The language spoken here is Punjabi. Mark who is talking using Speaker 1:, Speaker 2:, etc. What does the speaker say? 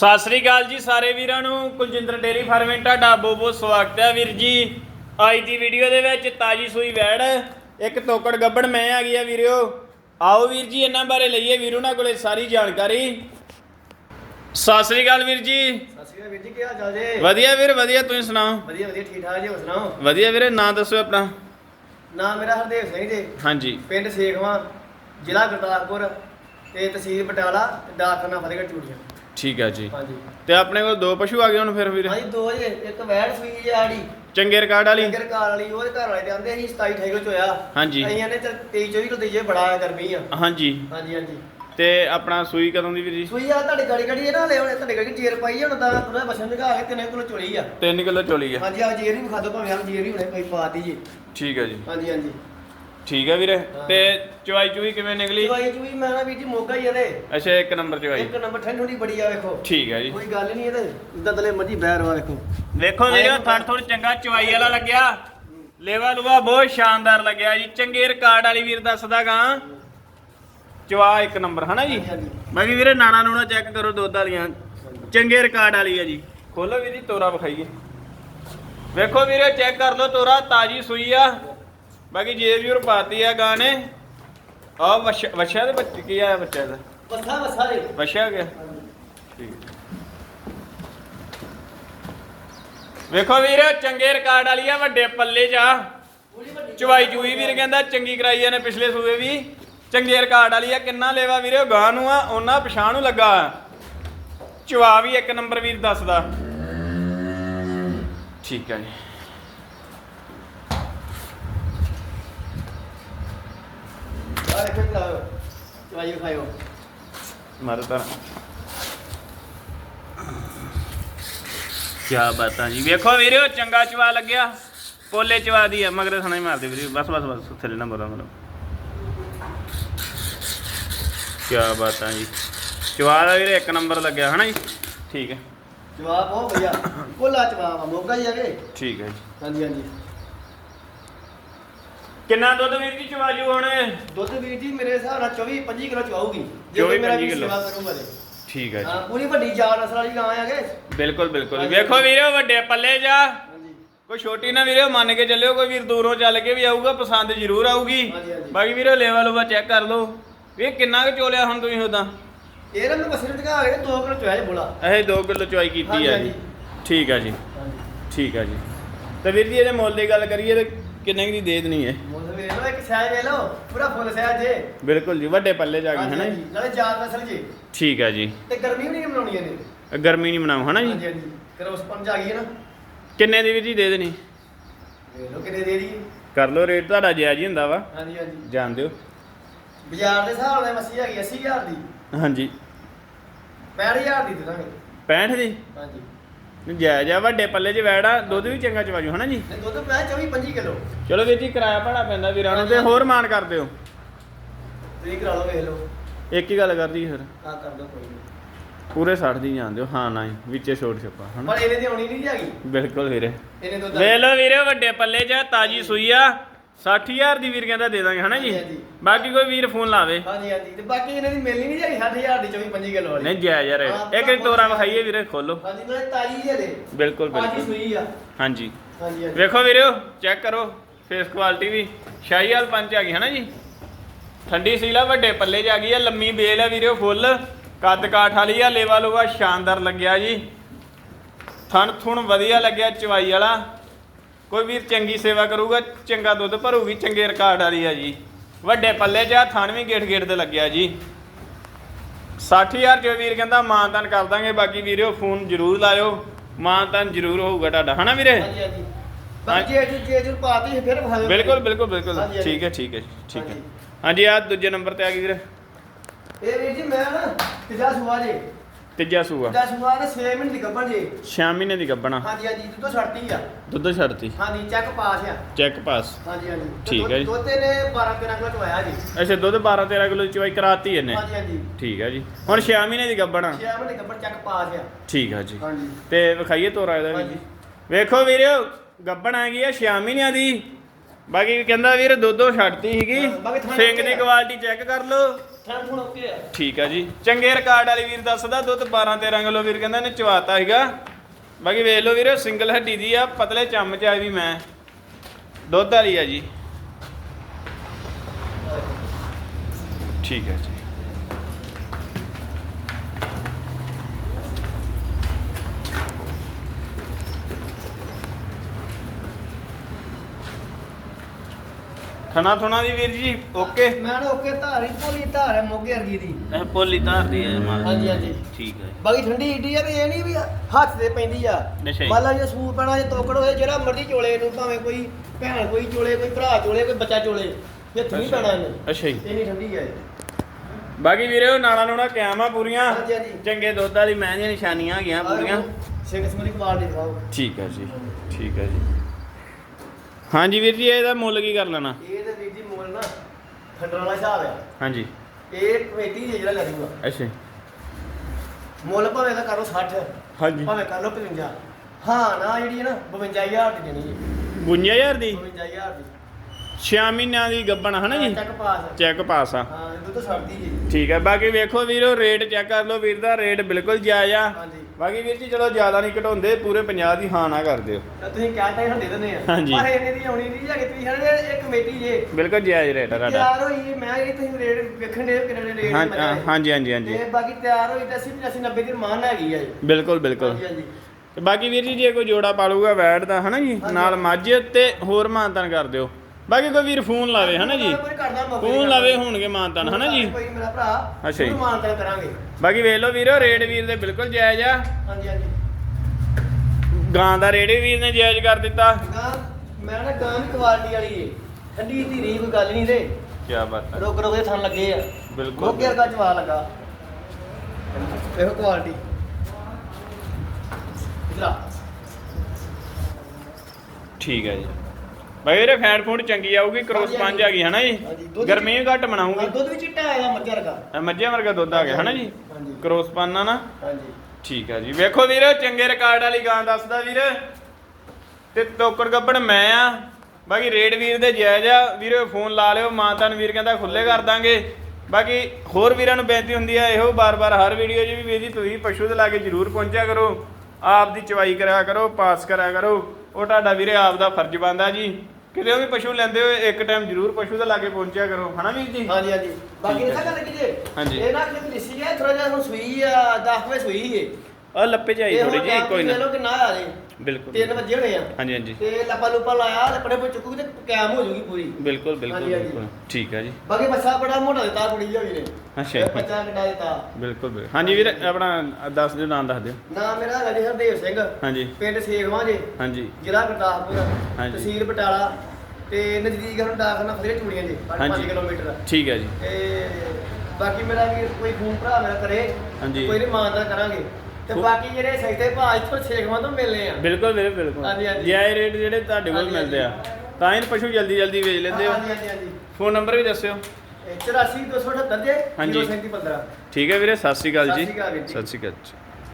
Speaker 1: ਸਤਿ ਸ੍ਰੀ ਅਕਾਲ ਜੀ ਸਾਰੇ ਵੀਰਾਂ ਨੂੰ। ਕੁਲਜਿੰਦਰ ਡੇਰੀ ਫਾਰਮਿੰਗ ਤੁਹਾਡਾ ਬਹੁਤ ਬਹੁਤ ਸਵਾਗਤ ਹੈ ਵੀਰ ਜੀ। ਅੱਜ ਦੀ ਵੀਡੀਓ ਦੇ ਵਿੱਚ ਤਾਜੀ ਸੂਈ ਵੈੜ ਇੱਕ ਤੋਕੜ ਗੱਬੜ ਮੈਂ ਆ ਗਈ ਆ ਵੀਰਿਓ। ਆਓ ਵੀਰ ਜੀ ਇਹਨਾਂ ਬਾਰੇ ਲਈਏ ਵੀਰੋ ਨਾਲ ਕੋਲੇ ਸਾਰੀ ਜਾਣਕਾਰੀ। ਸਤਿ ਸ੍ਰੀ ਅਕਾਲ ਵੀਰ ਜੀ।
Speaker 2: ਸਤਿ ਸ਼੍ਰੀ ਅਕਾਲ ਵੀਰ ਜੀ ਕੀ ਹਾਲ ਚਾਲ ਜੀ?
Speaker 1: ਵਧੀਆ ਵੀਰ ਵਧੀਆ ਤੁਸੀਂ ਸੁਣਾਓ?
Speaker 2: ਵਧੀਆ ਵਧੀਆ ਠੀਕ ਠਾਕ ਜੀ ਹੋਰ ਸੁਣਾਓ?
Speaker 1: ਵਧੀਆ ਵੀਰੇ ਨਾਂ ਦੱਸੋ ਆਪਣਾ।
Speaker 2: ਨਾਮ ਮੇਰਾ ਹਰਦੇਵ ਸਿੰਘ ਜੀ।
Speaker 1: ਹਾਂਜੀ।
Speaker 2: ਪਿੰਡ ਸੇਖਵਾਂ ਜ਼ਿਲ੍ਹਾ ਗੁਰਦਾਸਪੁਰ ਤੇ ਤਹਿਸੀਲ ਬਟਾਲਾ ਡਾਕਖਾਨਾ ਫਤਿਹਗੜ੍ਹ ਚੂੜੀਆਂ।
Speaker 1: ਠੀਕ ਹੈ ਜੀ।
Speaker 2: ਹਾਂਜੀ।
Speaker 1: ਤੇ ਆਪਣੇ ਕੋਲ ਦੋ ਪਸ਼ੂ ਆ ਗਏ ਹੁਣ ਫਿਰ ਵੀਰ?
Speaker 2: ਹਾਂਜੀ ਦੋ ਜੇ। ਇੱਕ ਵੈੜ ਸੂਈ ਜੀ ਆੜੀ।
Speaker 1: ਚੰਗੇ ਰਿਕਾਰਡ ਵਾਲੀ।
Speaker 2: ਲੰਗਰ ਕਾਰ ਵਾਲੀ ਉਹਦੇ ਘਰ ਵਾਲੇ ਦੇ ਆਂਦੇ ਅਸੀਂ 27 28 ਕਿਲੋ ਚ ਹੋਇਆ
Speaker 1: ਹਾਂਜੀ।
Speaker 2: ਅਸੀਂ ਇਹਨੇ 23 24 ਕਿਲੋ ਦਈਏ ਬੜਾ ਆ ਗਰਮੀ ਆ।
Speaker 1: ਹਾਂਜੀ।
Speaker 2: ਹਾਂਜੀ ਹਾਂਜੀ।
Speaker 1: ਤੇ ਆਪਣਾ ਸੂਈ ਕਦੋਂ ਦੀ ਵੀਰ ਜੀ?
Speaker 2: ਸੂਈ ਆ ਤੁਹਾਡੀ ਗਾੜੀ ਗਾੜੀ ਇਹ ਨਾ ਲੈ ਹੁਣ ਤੁਹਾਡੇ ਗਾੜੀ ਚੇਰ ਪਾਈ ਆ, ਹੁਣ ਤਾਂ ਥੋੜਾ ਬਸਣ ਨਿਕਾ ਕੇ ਕਿੰਨੇ ਕਿਲੋ ਚੋਲੀ ਆ।
Speaker 1: 3 ਕਿਲੋ ਚੋਲੀ ਹੈ
Speaker 2: ਹਾਂਜੀ ਆ ਜੇਰ ਵਿਖਾ ਦਿਓ ਭਾਵੇਂ ਆ ਜੇਰ ਵੀ ਹੁਣੇ ਕੋਈ ਪਾ ਦੀ ਜੀ।
Speaker 1: ਠੀਕ ਹੈ ਜੀ।
Speaker 2: ਹਾਂਜੀ ਹਾਂਜੀ।
Speaker 1: ਠੀਕ ਹੈ ਵੀਰੇ? ਤੇ ਚੁਆਈ ਚੂਈ ਕਿਵੇਂ ਨਿਕਲੀ?
Speaker 2: ਦਵਾਈ ਚੂਈ ਮੈਂ ਨਾ ਵੀਰ ਜੀ ਮੋਗਾ ਹੀ ਇਹਦੇ।
Speaker 1: ਅੱਛਾ ਇੱਕ ਨੰਬਰ ਚੁਆਈ
Speaker 2: ਇੱਕ ਨੰਬਰ ਠੰਡੀ ਬੜੀ ਆ ਵੇਖੋ।
Speaker 1: ਠੀਕ ਹੈ ਜੀ।
Speaker 2: ਕੋਈ ਗੱਲ ਨਹੀਂ ਇਹਦੇ ਇਦਾਂ ਦਲੇ ਮਰਜ਼ੀ ਬੈਰ ਵਾ ਵੇਖੋ।
Speaker 1: ਵੇਖੋ ਵੀਰੇ ਥੜ ਥੋੜ ਚੰਗਾ ਚੁਆਈ ਵਾਲਾ ਲੱਗਿਆ। ਲੇਵਾ ਲੂਆ ਬਹੁਤ ਸ਼ਾਨਦਾਰ ਲੱਗਿਆ ਜੀ। ਚੰਗੇ ਰਿਕਾਰਡ ਵਾਲੀ ਵੀਰ ਦੱਸਦਾ ਗਾ। ਚੁਆ ਇੱਕ ਨੰਬਰ ਹਨਾ ਜੀ। ਬਾਕੀ ਵੀਰੇ ਨਾਣਾ ਨੂਣਾ ਚੈੱਕ ਕਰੋ ਦੁੱਧ ਵਾਲੀਆਂ। ਚੰਗੇ ਰਿਕਾਰਡ ਵਾਲੀ ਆ ਜੀ। ਖੋਲੋ ਵੀਰ ਜੀ ਤੋਰਾ ਵਿਖਾਈਏ। ਵੇਖੋ ਵੀਰੇ ਚੈੱਕ ਕਰ ਲਓ ਤੋਰਾ ਤਾਜੀ ਸੂਈ ਆ। ਬਾਕੀ ਜੇ ਵੀਰ ਪਾਤੀ ਆ ਗਾਣੇ ਆ ਵਛਾ ਦੇ ਬੱਚੇ ਕੀ ਆ ਬੱਚਾ ਦਾ?
Speaker 2: ਬੱਸਾ ਬੱਸਾ ਜੀ
Speaker 1: ਵਛਾ ਗਿਆ? ਠੀਕ। ਵੇਖੋ ਵੀਰ ਚੰਗੇ ਰਿਕਾਰਡ ਵਾਲੀ ਆ ਵੱਡੇ ਪੱਲੇ 'ਚ ਆ। ਚਵਾਈ ਚੂਈ ਵੀਰ ਕਹਿੰਦਾ ਚੰਗੀ ਕਰਾਈ ਇਹਨੇ ਪਿਛਲੇ ਸੂਏ ਵੀ। ਚੰਗੇ ਰਿਕਾਰਡ ਵਾਲੀ ਆ ਕਿੰਨਾ ਲੈਵਾ ਵੀਰੇ ਗਾਂ ਨੂੰ ਆ ਉਹਨਾਂ ਪਛਾਣ ਨੂੰ ਲੱਗਾ। ਚਵਾ ਵੀ ਇੱਕ ਨੰਬਰ ਵੀਰ ਦੱਸਦਾ। ਠੀਕ ਹੈ ਜੀ
Speaker 2: ਆ ਵੇਖੋ ਕਰਾਓ ਚਵਾਈ ਖਾਇਓ
Speaker 1: ਮਾਰੋ ਤਾਂ। ਕੀ ਬਾਤਾਂ ਜੀ। ਵੇਖੋ ਵੀਰੇ ਉਹ ਚੰਗਾ ਚਵਾ ਲੱਗਿਆ। ਪੋਲੇ ਚਵਾ ਦੀ ਆ ਮਗਰ ਸਣਾ ਹੀ ਮਾਰਦੇ ਵੀਰੇ। ਬਸ ਬਸ ਬਸ ਥੱਲੇ ਨਾ ਬੋਲਾ ਮਰੋ ਕੀ ਬਾਤਾਂ ਜੀ। ਚਵਾ ਦਾ ਵੀਰੇ ਇੱਕ ਨੰਬਰ ਲੱਗਿਆ ਹਨਾ ਜੀ? ਠੀਕ ਹੈ।
Speaker 2: ਜਵਾਬ ਬਹੁਤ ਵਧੀਆ। ਕੋਲਾ ਜਵਾਬ ਆ ਮੋਗਾ ਹੀ ਆਗੇ
Speaker 1: ਠੀਕ ਹੈ ਜੀ।
Speaker 2: ਹਾਂਜੀ ਹਾਂਜੀ।
Speaker 1: ਕਿੰਨਾ ਦੁੱਧ ਵੀਰ ਜੀ ਚਵਾਜੂ ਹੁਣ?
Speaker 2: ਦੁੱਧ ਵੀਰ ਜੀ ਮੇਰੇ ਹਿਸਾਬ ਨਾਲ 24 25 ਕਿਲੋ ਚਵਾਉਗੀ
Speaker 1: 24
Speaker 2: ਮੇਰਾ
Speaker 1: 25
Speaker 2: ਵੀ
Speaker 1: ਕਿਲੋ।
Speaker 2: ਸੇਵਾ ਕਰੂੰਗਾ ਤੇ।
Speaker 1: ਠੀਕ ਹੈ
Speaker 2: ਹਾਂ ਪੂਰੀ ਵੱਡੀ ਜਾਨ ਨਸਲ ਵਾਲੀ ਗਾਂ ਆਗੇ
Speaker 1: ਬਿਲਕੁਲ ਬਿਲਕੁਲ।
Speaker 2: ਹਾਂਜੀ।
Speaker 1: ਵੇਖੋ ਵੀਰੇ ਵੱਡੇ ਪੱਲੇ ਜਾ।
Speaker 2: ਹਾਂਜੀ।
Speaker 1: ਕੋਈ ਛੋਟੀ ਨਾ ਵੀਰੇ ਮੰਨ ਕੇ ਚੱਲਿਓ ਕੋਈ ਵੀਰ ਦੂਰੋਂ ਚੱਲ ਕੇ ਵੀ ਆਊਗਾ ਪਸੰਦ ਜ਼ਰੂਰ ਆਊਗੀ।
Speaker 2: ਹਾਂਜੀ, ਹਾਂਜੀ।
Speaker 1: ਬਾਕੀ ਵੀਰੇ ਲੈਵਲ ਉਹ ਚੈੱਕ ਕਰ ਲਓ। ਵੀ ਕਿੰਨਾ ਕੁ ਚੋਲਿਆ ਹੁਣ ਤੁਸੀਂ ਉਹਦਾ
Speaker 2: ਇਹ ਨਾ ਮੈਂ ਬਸਰ ਟਕਾ ਕੇ 2 ਕਿਲੋ ਚਵਾਇਆ ਬੋਲਾ
Speaker 1: ਇਹ 2 ਕਿਲੋ ਚੁਆਈ ਕੀਤੀ
Speaker 2: ਹਾਂਜੀ,
Speaker 1: ਹੈ ਜੀ।
Speaker 2: ਹਾਂਜੀ।
Speaker 1: ਠੀਕ ਹੈ ਜੀ।
Speaker 2: ਹਾਂਜੀ।
Speaker 1: ਠੀਕ ਹੈ ਜੀ। ਤੇ ਵੀਰ ਜੀ ਇਹਦੇ ਮੁੱਲ ਦੀ ਗੱਲ ਕਰੀਏ ਤੇ ਕਿੰਨੇ ਕੁ ਦੀ ਦੇ ਦੇਣੀ ਹੈ?
Speaker 2: ਵੇਖ ਲਓ ਇੱਕ ਸਾਈਜ਼ ਵੇਖ ਲਓ ਪੂਰਾ ਫੁੱਲ ਸਾਈਜ਼ ਜੇ।
Speaker 1: ਬਿਲਕੁਲ ਜੀ ਵੱਡੇ ਪੱਲੇ ਜਾ ਗਈ
Speaker 2: ਹਾਂਜੀ,
Speaker 1: ਹੈ ਨਾ
Speaker 2: ਹਾਂਜੀ। ਨਾਲੇ ਜਾਨ ਨਸਲ ਜੀ।
Speaker 1: ਠੀਕ ਹੈ ਜੀ।
Speaker 2: ਤੇ ਗਰਮੀ ਵੀ ਨਹੀਂ ਬਣਾਉਣੀ ਇਹਨੇ।
Speaker 1: ਗਰਮੀ ਨਹੀਂ ਬਣਾਉ ਹੈ ਨਾ
Speaker 2: ਹਾਂਜੀ
Speaker 1: ਜੀ
Speaker 2: ਹਾਂਜੀ ਫਿਰ ਉਸ ਪੰਜ ਆ ਗਈ ਹੈ ਨਾ।
Speaker 1: ਕਿੰਨੇ ਦੀ ਵੀਰ ਜੀ ਦੇ ਦੇਣੀ?
Speaker 2: ਵੇਖ ਲਓ ਕਿੰਨੇ ਦੇ ਦੀ
Speaker 1: ਕਰ ਲਓ ਰੇਟ ਤੁਹਾਡਾ ਜਾਇਜ਼ ਹੀ ਹੁੰਦਾ ਵਾ।
Speaker 2: ਹਾਂਜੀ ਹਾਂਜੀ।
Speaker 1: ਜਾਣ ਦਿਓ।
Speaker 2: ਬਾਜ਼ਾਰ ਦੇ ਹਿਸਾਬ ਨਾਲ ਮੱਛੀ ਹੈਗੀ 80000 ਦੀ।
Speaker 1: ਹਾਂਜੀ।
Speaker 2: 65000 ਦੀ ਦੇ ਦਾਂਗੇ
Speaker 1: 65 ਦੀ?
Speaker 2: ਹਾਂਜੀ।
Speaker 1: ਜਾਇਜ਼ ਆ ਵੱਡੇ ਪੱਲੇ 'ਚ ਵੈੜਾ ਦੁੱਧ ਵੀ ਚੰਗਾ ਚਵਾਜੂ ਹਨਾ ਜੀ?
Speaker 2: ਤੇ ਦੁੱਧ ਪਿਆ 24 25 ਕਿਲੋ।
Speaker 1: ਚਲੋ ਵੀਰ ਜੀ ਕਿਰਾਇਆ ਭਾੜਾ ਪੈਂਦਾ ਵੀਰਾਂ ਨੂੰ ਤੇ ਹੋਰ ਮਾਨ ਕਰ ਦਿਓ।
Speaker 2: ਤੁਸੀਂ ਕਰਾ ਲਓ ਵੇਖ ਲਓ।
Speaker 1: ਇੱਕ ਹੀ ਗੱਲ ਕਰਦੀ ਫਿਰ
Speaker 2: ਆ ਕਰ ਦੋ ਕੋਈ ਨਹੀਂ।
Speaker 1: ਪੂਰੇ 60 ਦੀ ਜਾਣ ਦਿਓ। ਹਾਂ ਨਾ ਜੀ, ਵਿੱਚੇ ਛੋਟ ਛੱਪਾ ਹਨਾ।
Speaker 2: ਪਰ ਇਹਨੇ ਦੀ ਆਉਣੀ ਨਹੀਂ ਹੈਗੀ।
Speaker 1: ਬਿਲਕੁਲ ਵੀਰੇ।
Speaker 2: ਇਹਨੇ ਦੁੱਧ
Speaker 1: ਵੇਖ ਲਓ ਵੀਰੇ ਵੱਡੇ ਪੱਲੇ 'ਚ ਤਾਜੀ ਸੂਈ ਆ। 60000 ਦੀ ਵੀਰ ਕਹਿੰਦਾ ਦੇ ਦਾਂਗੇ ਹਨਾ ਜੀ?
Speaker 2: ਹਾਂਜੀ, ਹਾਂਜੀ।
Speaker 1: ਬਾਕੀ ਕੋਈ ਵੀਰ ਫੋਨ ਲਾਵੇ।
Speaker 2: ਹਾਂਜੀ ਹਾਂਜੀ। ਤੇ ਬਾਕੀ ਇਹਨੇ ਦੀ ਮਿਲਣੀ ਨਹੀਂ ਹੈਗੀ 60000 ਦੀ 24 25 ਕਿਲੋ ਵਾਲੀ।
Speaker 1: ਨਹੀਂ ਜਾਇਜ਼ ਯਾਰ।
Speaker 2: ਹਾਂ,
Speaker 1: ਇੱਕ ਵਾਰੀ ਤੋਰਾ ਵਿਖਾਈਏ ਵੀਰੇ ਖੋਲੋ।
Speaker 2: ਹਾਂਜੀ ਨਾਲੇ ਤਾਜੀ ਜਿਹੇ ਦੇ
Speaker 1: ਬਿਲਕੁਲ
Speaker 2: ਤਾਜੀ
Speaker 1: ਬਿਲਕੁਲ।
Speaker 2: ਸੂਈ ਆ।
Speaker 1: ਹਾਂਜੀ।
Speaker 2: ਹਾਂਜੀ ਹਾਂਜੀ।
Speaker 1: ਵੇਖੋ ਵੀਰਿਓ ਚੈੱਕ ਕਰੋ ਫੇਸ ਕੁਆਲਿਟੀ ਵੀ। ਸ਼ਾਹੀਵਾਲ ਪੰਚ ਆ ਗਈ ਹੈ ਨਾ ਜੀ? ਠੰਡੀ ਸੀਲਾ ਵੱਡੇ ਪੱਲੇ 'ਚ ਆ ਗਈ ਆ ਲੰਮੀ ਬੇਲ ਆ ਵੀਰਿਓ ਫੁੱਲ। ਕੱਦ ਕਾਠ ਵਾਲੀ ਆ ਲੇਵਾ ਲੂਆ ਸ਼ਾਨਦਾਰ ਲੱਗਿਆ ਜੀ। ਥਣ ਥੁਣ ਵਧੀਆ ਲੱਗਿਆ ਚਵਾਈ ਵਾਲਾ। ਕੋਈ ਵੀਰ ਚੰਗੀ ਸੇਵਾ ਕਰੂਗਾ ਚੰਗਾ ਦੁੱਧ ਭਰੂਗੀ ਚੰਗੇ ਰਿਕਾਰਡ ਵਾਲੀ ਆ ਜੀ। ਵੱਡੇ ਪੱਲੇ 'ਚ ਆ ਥਣ ਵੀ ਗੇਟ ਗੇਟ ਤੇ ਲੱਗਿਆ ਜੀ। 60000 ਚ ਵੀਰ ਕਹਿੰਦਾ ਮਾਨਤਨ ਕਰ ਦਾਂਗੇ ਬਾਕੀ ਵੀਰਿਓ ਫੋਨ ਜ਼ਰੂਰ ਲਾਇਓ। ਮਾਨਤਨ ਜ਼ਰੂਰ ਹੋਊਗਾ ਤੁਹਾਡਾ ਹਨਾ ਵੀਰੇ?
Speaker 2: ਹਾਂਜੀ ਹਾਂਜੀ। ਬਾਕੀ ਜੇ ਜੇ ਜੇ ਪਾਤੀ ਫਿਰ
Speaker 1: ਬਿਲਕੁਲ ਬਿਲਕੁਲ ਬਿਲਕੁਲ। ਠੀਕ ਹੈ ਠੀਕ ਹੈ ਠੀਕ ਹੈ।
Speaker 2: ਹਾਂਜੀ।
Speaker 1: ਹਾਂਜੀ ਆ ਦੂਜੇ ਨੰਬਰ ਤੇ ਆ ਗਈ ਵੀਰੇ।
Speaker 2: ਇਹ ਵੀਰ ਜੀ ਮੈਂ ਨਾ ਤੀਜਾ ਸੁਆ ਜੇ
Speaker 1: ਤੀਜਾ ਸੂਆ।
Speaker 2: ਤੀਜਾ ਸੁਆ ਨੇ 6 ਮਿੰਟ ਦੀ ਗੱਭਣ ਜੇ।
Speaker 1: 6 ਮਹੀਨੇ ਦੀ ਗੱਬਣਾ
Speaker 2: ਹਾਂਜੀ ਹਾਂਜੀ ਦੁੱਧ ਛੱਡਤੀ ਆ।
Speaker 1: ਦੁੱਧ ਛੱਡਤੀ।
Speaker 2: ਹਾਂਜੀ ਚੈੱਕ ਪਾਸ ਆ।
Speaker 1: ਚੈੱਕ ਪਾਸ
Speaker 2: ਹਾਂਜੀ ਹਾਂਜੀ। ਤੇ
Speaker 1: ਠੀਕ ਹੈ ਜੀ।
Speaker 2: ਦੁੱਧ ਨੇ 12 13 ਕਿਲੋ ਚਵਾਇਆ ਜੀ।
Speaker 1: ਅੱਛਾ ਦੁੱਧ 12 13 ਕਿਲੋ ਦੀ ਚਵਾਈ ਕਰਾਤੀ ਇਹਨੇ।
Speaker 2: ਹਾਂਜੀ ਹਾਂਜੀ।
Speaker 1: ਠੀਕ ਹੈ ਜੀ। ਹੁਣ 6 ਮਹੀਨੇ ਦੀ ਗੱਬਣਾ
Speaker 2: 6 ਮਿੰਟ ਦੀ ਗੱਭਣ ਚੈੱਕ ਪਾਸ ਆ।
Speaker 1: ਠੀਕ ਹੈ ਜੀ।
Speaker 2: ਹਾਂਜੀ।
Speaker 1: ਤੇ ਵਿਖਾਈਏ ਤੋਰਾ ਇਹਦਾ ਵੀ।
Speaker 2: ਹਾਂਜੀ।
Speaker 1: ਜੀ ਵੇਖੋ ਵੀਰੇ ਗੱਬਣ ਆ ਗਈ ਆ 6 ਮਹੀਨਿਆਂ ਦੀ। ਬਾਕੀ ਕਹਿੰਦਾ ਵੀਰ ਦੁੱਧੋ ਛੱਡਤੀ ਸੀਗੀ।
Speaker 2: ਬਾਕੀ ਥਾਣੇ
Speaker 1: ਦੀ। ਕੁਆਲਿਟੀ ਚੈੱਕ ਕਰ ਲਓ।
Speaker 2: ਥਾਂ ਥੁਣ ਓਕੇ ਆ।
Speaker 1: ਠੀਕ ਆ ਜੀ। ਚੰਗੇ ਰਿਕਾਰਡ ਵਾਲੀ ਵੀਰ ਦੱਸਦਾ ਦੁੱਧ 12 13 ਕਿਲੋ ਵੀਰ ਕਹਿੰਦਾ ਨੇ ਚਵਾਤਾ ਸੀਗਾ। ਬਾਕੀ ਵੇਖ ਲਓ ਵੀਰ ਸਿੰਗਲ ਹੱਡੀ ਦੀ ਆ ਪਤਲੇ ਚਮਚ ਆ ਵੀ ਮੈਂ। ਦੁੱਧ ਵਾਲੀ ਆ ਜੀ। ਠੀਕ ਹੈ ਜੀ ਥਣਾ ਥੁਣਾ ਦੀ ਵੀਰ ਜੀ ਓਕੇ?
Speaker 2: ਮੈਂ ਨਾ ਓਕੇ ਧਾਰੀ ਭੋਲੀ ਧਾਰ ਹੈ ਮੋਗੇ ਵਰਗੀ ਦੀ।
Speaker 3: ਇਹ ਪੋਲੀ ਧਾਰਦੀ ਹੈ ਮਾਲ
Speaker 2: ਹਾਂਜੀ ਹਾਂਜੀ।
Speaker 3: ਠੀਕ ਹੈ।
Speaker 2: ਬਾਕੀ ਠੰਡੀ ਈਡੀ ਆ ਵੀ ਇਹ ਨਹੀਂ ਵੀ ਹੱਥ ਤੇ ਪੈਂਦੀ ਆ।
Speaker 1: ਅੱਛਾ ਜੀ।
Speaker 2: ਮੰਨ ਲਾ ਜੇ ਸੂਰ ਪੈਣਾ ਜੇ ਤੋਕੜ ਹੋਏ ਜਿਹੜਾ ਮਰਜ਼ੀ ਚੋਲੇ ਇਹਨੂੰ ਭਾਵੇਂ ਕੋਈ ਭੈਣ ਕੋਈ ਚੋਲੇ ਕੋਈ ਭਰਾ ਚੋਲੇ ਕੋਈ ਬੱਚਾ ਚੋਲੇ ਇਹ ਥੀ
Speaker 1: ਅੱਛਾ।
Speaker 2: ਪੈਣਾ ਇਹਨੂੰ।
Speaker 1: ਅੱਛਾ ਜੀ।
Speaker 2: ਇੰਨੀ ਠੰਡੀ ਆ ਇਹ।
Speaker 1: ਬਾਕੀ ਵੀਰੇ ਉਹ ਨਾਲਾ ਨੂਣਾ ਕਿਆਮਾ ਪੂਰੀਆਂ।
Speaker 2: ਹਾਂਜੀ ਹਾਂਜੀ।
Speaker 1: ਚੰਗੇ ਦੁੱਧ ਵਾਲੀ ਮੈਂ ਦੀਆਂ ਨਿਸ਼ਾਨੀਆਂ ਆ ਗਈਆਂ ਪੂਰੀਆਂ।
Speaker 2: ਸਿੰਘ ਸਮਰੀ ਕੁਆਲਿਟੀ ਦਿਖਾਓ।
Speaker 1: ਠੀਕ ਹੈ ਜੀ ਠੀਕ ਹੈ ਜੀ। ਹਾਂਜੀ ਵੀਰ ਜੀ ਇਹਦਾ ਮੁੱਲ ਕੀ ਕਰ ਲੈਣਾ?
Speaker 2: ਇਹ ਤੇ ਨਾ ਖੰਡਰ ਵਾਲਾ ਹਿਸਾਬ ਆ
Speaker 1: ਹਾਂਜੀ।
Speaker 2: ਇਹ ਕਮੇਟੀ ਦੇ ਜਿਹੜਾ ਲੱਗੂਗਾ।
Speaker 1: ਅੱਛਾ।
Speaker 2: ਮੁੱਲ ਭਾਵੇਂ ਦਾ ਕਰੋ 60
Speaker 1: ਹਾਂਜੀ।
Speaker 2: ਭਾਵੇਂ ਕਰ ਲਓ 55 ਹਾਂ ਨਾ ਜਿਹੜੀ ਹੈ ਨਾ 52000 ਦੀ ਦੇਣੀ ਹੈ।
Speaker 1: 52000 ਦੀ?
Speaker 2: 52000 ਦੀ।
Speaker 1: 6 ਮਹੀਨਿਆਂ ਦੀ ਗੱਬਣ ਹਨਾ ਜੀ?
Speaker 2: ਚੱਕ ਪਾਸ
Speaker 1: ਚੈੱਕ ਪਾਸ ਆ।
Speaker 2: ਹਾਂ ਇਹ ਤਾਂ ਛੱਡਦੀ ਜੀ।
Speaker 1: ਠੀਕ ਹੈ ਬਾਕੀ ਵੇਖੋ ਵੀਰੋ ਰੇਟ ਚੈੱਕ ਕਰ ਲਓ ਵੀਰ ਦਾ ਰੇਟ ਬਿਲਕੁਲ ਜਾਇਜ਼ ਆ।
Speaker 2: ਹਾਂਜੀ।
Speaker 1: ਬਾਕੀ ਵੀਰ ਜੀ ਚਲੋ ਜ਼ਿਆਦਾ ਨਹੀਂ ਘਟਾਉਂਦੇ ਪੂਰੇ 50 ਦੀ ਹਾਂ ਨਾ ਕਰ ਦਿਓ।
Speaker 2: ਤੁਸੀਂ ਕਹਿਤਾ ਹੀ ਦੇ ਦਿੰਦੇ ਆ।
Speaker 1: ਹਾਂਜੀ।
Speaker 2: ਪਰ ਇਹਨੇ ਦੀ ਆਉਣੀ ਨਹੀਂ ਹੈਗੀ ਤੁਸੀਂ ਹਰੇ ਇਹ ਕਮੇਟੀ ਜੇ।
Speaker 1: ਬਿਲਕੁਲ ਜਾਇਜ਼ ਰੇਟ ਆ ਤੁਹਾਡਾ।
Speaker 2: ਤਿਆਰ ਹੋਈ ਮੈਂ ਜਿਹੜੀ ਤੁਸੀਂ ਰੇਟ ਵੇਖਣ ਦੇ ਕਿੰਨੇ ਰੇਟ
Speaker 1: ਹਾਂਜੀ ਹਾਂਜੀ ਹਾਂਜੀ
Speaker 2: ਤੇ ਬਾਕੀ ਤਿਆਰ ਹੋਈ ਤਾਂ 80 85 90 ਦੀ ਮਾਨ ਹੈਗੀ ਆ ਜੀ।
Speaker 1: ਬਿਲਕੁਲ ਬਿਲਕੁਲ।
Speaker 2: ਹਾਂਜੀ ਹਾਂਜੀ।
Speaker 1: ਤੇ ਬਾਕੀ ਵੀਰ ਜੀ ਜੇ ਕੋਈ ਜੋੜਾ ਪਾਲੂਗਾ ਵੈਟ ਦਾ ਹਨਾ ਜੀ। ਨਾਲ ਮੱਝ ਤੇ ਹੋਰ ਮਾਨਤਨ ਕਰ ਦਿਓ। ਬਾਕੀ ਕੋਈ ਵੀਰ ਫੋਨ ਲਾਵੇ ਹਨਾ ਜੀ?
Speaker 2: ਮੌਕੇ
Speaker 1: ਫੋਨ ਲਾਵੇ। ਹੋਣਗੇ ਮਾਨਤਨ ਹਨਾ ਜੀ?
Speaker 2: ਕੋਈ ਮੇਰਾ ਭਰਾ
Speaker 1: ਅੱਛਾ ਜੀ।
Speaker 2: ਮਾਨਤਨ ਕਰਾਂਗੇ।
Speaker 1: ਬਾਕੀ ਵੇਖ ਲਓ ਵੀਰੋ ਰੇਟ ਵੀਰ ਦੇ ਬਿਲਕੁਲ ਜਾਇਜ਼ ਆ।
Speaker 2: ਹਾਂਜੀ ਹਾਂਜੀ।
Speaker 1: ਗਾਂ ਦਾ ਵੀ ਵੀਰ ਨੇ ਜਾਇਜ਼ ਕਰ ਦਿੱਤਾ।
Speaker 2: ਮੈਂ ਨਾ ਗਾਂ ਵੀ ਕੁਆਲਿਟੀ ਵਾਲੀ ਏ। ਠੰਡੀ ਧੀਰੀ ਕੋਈ ਗੱਲ ਨਹੀਂ ਦੇ
Speaker 1: ਕੀ ਬਾਤ ਹੈ।
Speaker 2: ਰੁਕ ਰੁਕ ਦੇ ਥਣ ਲੱਗੇ ਆ।
Speaker 1: ਬਿਲਕੁਲ।
Speaker 2: ਮੋਗੇ ਵਰਗਾ ਜਵਾ ਲੱਗਾ। ਦੇਖੋ ਕੁਆਲਿਟੀ ਇਧਰ
Speaker 1: ਠੀਕ ਹੈ ਜੀ। ਬਾਕੀ ਵੀਰੇ ਫੈਟ ਫੂਡ ਚੰਗੀ ਆਊਗੀ ਕ੍ਰੋਸ
Speaker 2: ਹਾਂਜੀ,
Speaker 1: ਪੰਜ ਆ ਗਈ ਹਨਾ
Speaker 2: ਹਾਂਜੀ,
Speaker 1: ਜੀ
Speaker 2: ਦੁੱਧ-
Speaker 1: ਗਰਮੀ ਵੀ ਘੱਟ ਬਣਾਉਂਗੀ
Speaker 2: ਦੁੱਧ ਵੀ ਚਿੱਟਾ ਆਇਆ ਮੱਝਾਂ ਵਰਗਾ।
Speaker 1: ਇਹ ਮੱਝਾਂ ਵਰਗਾ ਦੁੱਧ ਆ ਗਿਆ ਹਨਾ ਜੀ?
Speaker 2: ਹਾਂਜੀ।
Speaker 1: ਕ੍ਰੋਸ ਪੰਨਾ ਨਾ?
Speaker 2: ਹਾਂਜੀ।
Speaker 1: ਠੀਕ ਹੈ ਜੀ। ਵੇਖੋ ਵੀਰ ਚੰਗੇ ਰਿਕਾਰਡ ਵਾਲੀ ਗਾਂ ਦੱਸਦਾ ਵੀਰ। ਤੇ ਟੋਕਰ ਗੱਬੜ ਮੈਂ ਆ। ਬਾਕੀ ਰੇਟ ਵੀਰ ਦੇ ਜਾਇਜ਼ ਆ। ਵੀਰੇ ਫੋਨ ਲਾ ਲਿਓ ਮਾਨਤਨ ਵੀਰ ਕਹਿੰਦਾ ਖੁੱਲੇ ਕਰ ਦਾਂਗੇ। ਬਾਕੀ ਹੋਰ ਵੀਰਾਂ ਨੂੰ ਬੇਨਤੀ ਹੁੰਦੀ ਆ ਇਹੋ ਬਾਰ-ਬਾਰ ਹਰ ਵੀਡੀਓ 'ਚ ਵੀ ਵੀਰ ਜੀ ਤੁਸੀਂ ਪਸ਼ੂ ਦੇ ਲਾਗੇ ਜ਼ਰੂਰ ਪਹੁੰਚਿਆ ਕਰੋ। ਆਪ ਦੀ ਚਵਾਈ ਕਰਿਆ ਕਰੋ ਪਾਸ ਕਰਿਆ ਕਰੋ। ਉਹ ਤੁਹਾਡਾ ਵੀਰੇ ਆਪ ਦਾ ਫਰਜ਼ ਬਣਦਾ ਜੀ। ਕਿਤੇ ਵੀ ਪਸ਼ੂ ਲੈਂਦੇ ਹੋ ਇੱਕ ਟਾਈਮ ਜ਼ਰੂਰ ਪਸ਼ੂ ਦੇ ਲਾਗੇ ਪਹੁੰਚਿਆ ਕਰੋ। ਹਨਾ ਵੀਰ ਜੀ?
Speaker 2: ਹਾਂਜੀ ਹਾਂਜੀ। ਬਾਕੀ
Speaker 1: ਠੀਕ ਹੈ।
Speaker 2: ਇਹ ਗੱਲ ਕੀ ਜੇ?
Speaker 1: ਹਾਂਜੀ।
Speaker 2: ਇਹ ਨਾ ਕਿ ਲਿਸੀ ਹੈ ਥੋੜਾ ਜਿਹਾ ਹੁਣ ਸੂਈ ਆ 10 ਵਜੇ ਸੂਈ ਏ।
Speaker 1: ਆ ਲੱਪੇ ਚ ਆਈ ਥੋੜੀ ਜੀ ਕੋਈ ਨਾ।
Speaker 2: ਲਓ ਕਿੰਨਾ ਆ ਜੇ।
Speaker 1: ਬਿਲਕੁਲ
Speaker 2: 3 ਵਜੇ ਹੋਣੇ ਆ।
Speaker 1: ਹਾਂਜੀ ਹਾਂਜੀ।
Speaker 2: ਤੇ ਲੱਪਾ ਲੁੱਪਾ ਲਾਇਆ ਲੱਪੜੇ ਪੇ ਚੁੱਕੂਗੀ ਤੇ ਕੈਮ ਹੋ ਜੂਗੀ ਪੂਰੀ।
Speaker 1: ਬਿਲਕੁਲ ਬਿਲਕੁਲ
Speaker 2: ਹਾਂਜੀ, ਹਾਂਜੀ।
Speaker 1: ਬਿਲਕੁਲ ਠੀਕ ਹੈ ਜੀ।
Speaker 2: ਬਾਕੀ ਬੱਚਾ ਬੜਾ ਮੋਟਾ ਦਿੱਤਾ ਕੁੜੀ ਹੋਈ ਨੇ।
Speaker 1: ਅੱਛਾ ਜੀ।
Speaker 2: ਬੱਚਾ ਕਿੱਡਾ ਦਿੱਤਾ।
Speaker 1: ਬਿਲਕੁਲ ਬਿਲਕੁਲ। ਹਾਂਜੀ ਵੀਰ ਆਪਣਾ ਦੱਸ ਦਿਓ ਨਾਮ ਦੱਸ ਦਿਓ।
Speaker 2: ਨਾਮ ਮੇਰਾ ਜੀ ਹਰਦੇਵ ਸਿੰਘ।
Speaker 1: ਹਾਂਜੀ।
Speaker 2: ਪਿੰਡ ਸੇਖਵਾਂ ਜੇ।
Speaker 1: ਹਾਂਜੀ।
Speaker 2: ਜ਼ਿਲ੍ਹਾ ਗੁਰਦਾਸਪੁਰ।
Speaker 1: ਹਾਂਜੀ।
Speaker 2: ਤਹਿਸੀਲ ਬਟਾਲਾ। ਤੇ ਨਜ਼ਦੀਕ ਹੁਣ ਡਾਕਖਾਨਾ ਫਤਿਹਗੜ੍ਹ ਚੂੜੀਆਂ ਜੇ 5
Speaker 1: ਹਾਂਜੀ।
Speaker 2: ਕਿਲੋਮੀਟਰ।
Speaker 1: ਠੀਕ ਹੈ ਜੀ।
Speaker 2: ਤੇ ਬਾਕੀ ਮੇਰਾ ਵੀ ਕੋਈ ਫੋਨ ਭਰਾ ਮੇਰਾ ਕਰੇ।
Speaker 1: ਹਾਂਜੀ।
Speaker 2: ਕੋਈ ਨਹੀਂ ਮਾਨਤਾ ਕਰਾਂਗੇ। ਤੇ ਬਾਕੀ ਜਿਹੜੇ ਸਹੀਤੇ ਭਾਅ ਇੱਥੋਂ ਸੇਖਵਾਂ ਤੋਂ ਮਿਲਨੇ ਆ।
Speaker 1: ਬਿਲਕੁਲ ਵੀਰੇ ਬਿਲਕੁਲ।
Speaker 2: ਹਾਂਜੀ, ਹਾਂਜੀ।
Speaker 1: ਜਾਇਜ਼ ਰੇਟ ਜਿਹੜੇ ਤੁਹਾਡੇ ਕੋਲ
Speaker 2: ਹਾਂਜੀ,
Speaker 1: ਮਿਲਦੇ ਆ। ਤਾਂ ਹੀ ਪਸ਼ੂ ਜਲਦੀ ਜਲਦੀ ਵੇਚ ਲੈਂਦੇ ਹੋ।
Speaker 2: ਹਾਂਜੀ ਹਾਂਜੀ ਹਾਂਜੀ।
Speaker 1: ਫੋਨ ਨੰਬਰ ਵੀ ਦੱਸਿਓ।
Speaker 2: ਇਹ 84 278 ਜੇ
Speaker 1: ਹਾਂਜੀ।
Speaker 2: 03715
Speaker 1: ਠੀਕ ਹੈ ਵੀਰੇ ਸਤਿ ਸ਼੍ਰੀ ਅਕਾਲ
Speaker 2: ਸਤਿ
Speaker 1: ਜੀ
Speaker 2: ਸ਼੍ਰੀ ਅਕਾਲ ਵੀਰ ਜੀ।
Speaker 1: ਸਤਿ ਸ਼੍ਰੀ ਅਕਾਲ ਜੀ।